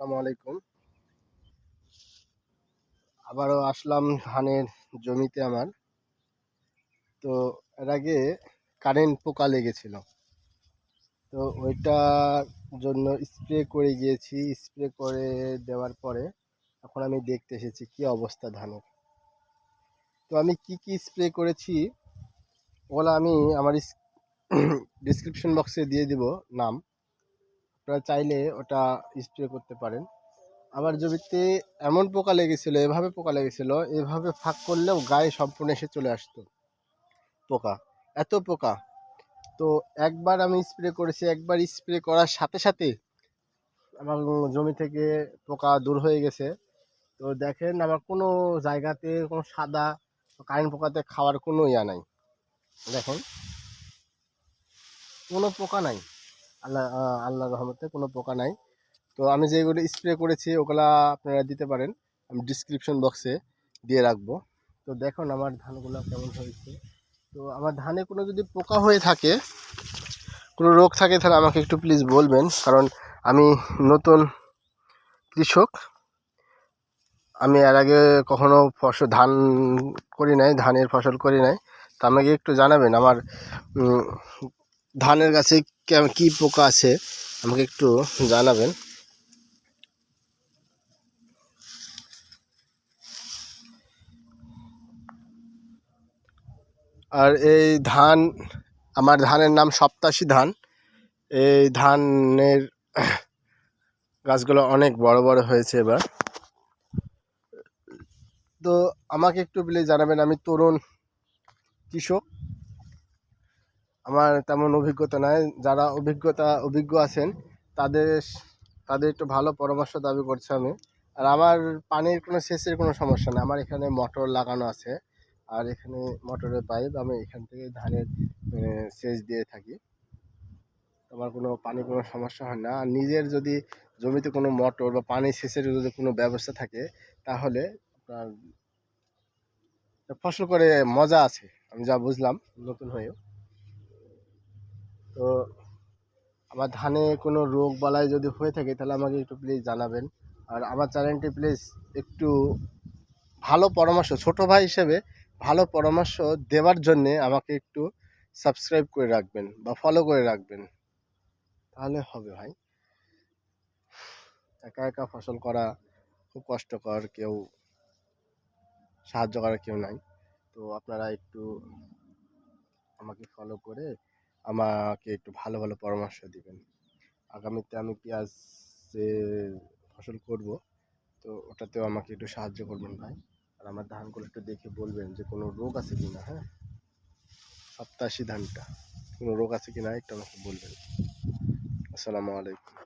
আসসালামু আলাইকুম। আবারও আসলাম ধানের জমিতে আমার। তো এর আগে কারেন্ট পোকা লেগেছিল। তো ওইটার জন্য স্প্রে করে গিয়েছি। স্প্রে করে দেওয়ার পরে এখন আমি দেখতে এসেছি কি অবস্থা ধানের। তো আমি কি কি স্প্রে করেছি, ওগুলো আমি আমার ডিসক্রিপশন বক্সে দিয়ে দিব নাম। আপনারা চাইলে ওটা স্প্রে করতে পারেন। আমার জমিতে এমন পোকা লেগেছিল, এভাবে পোকা লেগেছিল, এভাবে ফাঁক করলেও গায়ে সম্পূর্ণ এসে চলে আসতো পোকা, এত পোকা। তো একবার আমি স্প্রে করেছি, একবার স্প্রে করার সাথে সাথে আমার জমি থেকে পোকা দূর হয়ে গেছে। তো দেখেন আমার কোনো জায়গাতে কোনো সাদা কারেন্ট পোকাতে খাওয়ার কোনো ইয়া নাই। দেখেন, কোনো পোকা নাই। আল্লাহ আহ, আল্লাহর রহমতে কোনো পোকা নাই। তো আমি যেগুলো স্প্রে করেছি ওগুলা আপনারা দিতে পারেন। আমি ডিসক্রিপশন বক্সে দিয়ে রাখব। তো দেখুন আমার ধানগুলো কেমন হয়েছে। তো আমার ধানে কোনো যদি পোকা হয়ে থাকে কোনো রোগ থাকে তাহলে আমাকে একটু প্লিজ বলবেন। কারণ আমি নতুন কৃষক। আমি এর আগে কখনো ফসল ধান করি নাই ধানের ফসল করি নাই। তা আমাকে একটু জানাবেন। আমার ধানের গাছে কি পোকা আছে আমাকে একটু জানাবেন। আর এই ধান, আমার ধানের নাম সপ্তাশী ধান। এই ধানের গাছগুলো অনেক বড় বড় হয়েছে এবার। তো আমাকে একটু প্লিজ জানাবেন, আমি তরুণ কৃষক। আমার তেমন অভিজ্ঞতা নাই। যারা অভিজ্ঞতা, অভিজ্ঞ আছেন, তাদের তাদের একটু ভালো পরামর্শ দাবি করছি আমি। আর আমার পানির কোনো সেচের কোনো সমস্যা নেই। আমার এখানে মোটর লাগানো আছে। আর এখানে মোটরের পাইপ আমি এখান থেকে ধানের সেচ দিয়ে থাকি। আমার কোনো পানি কোনো সমস্যা হয় না। আর নিজের যদি জমিতে কোনো মোটর বা পানি সেচের যদি কোনো ব্যবস্থা থাকে, তাহলে আপনার, ফসল করে মজা আছে। আমি যা বুঝলাম, নতুন হয়েও। তো আমার ধানে কোনো রোগ বালাই যদি হয়ে থাকে, তাহলে আমাকে একটু প্লিজ জানাবেন। আর আমার চ্যানেলটি প্লিজ একটু ভালো পরামর্শ, ছোট ভাই হিসেবে ভালো পরামর্শ দেওয়ার জন্যে আমাকে একটু সাবস্ক্রাইব করে রাখবেন বা ফলো করে রাখবেন। তাহলে হবে ভাই। একা একা ফসল করা খুব কষ্টকর, কেউ সাহায্য করার কেউ নাই। তো আপনারা একটু আমাকে ফলো করে আমাকে একটু ভালো ভালো পরামর্শ দিবেন। আগামীতে আমি পেঁয়াজ যে ফসল করব, তো ওটাতেও আমাকে একটু সাহায্য করবেন ভাই। আর আমার ধানগুলো একটু দেখে বলবেন যে কোনো রোগ আছে কি না হ্যাঁ সপ্তাশি ধানটা, কোনো রোগ আছে কি না একটু আমাকে বলবেন। আসসালামু আলাইকুম।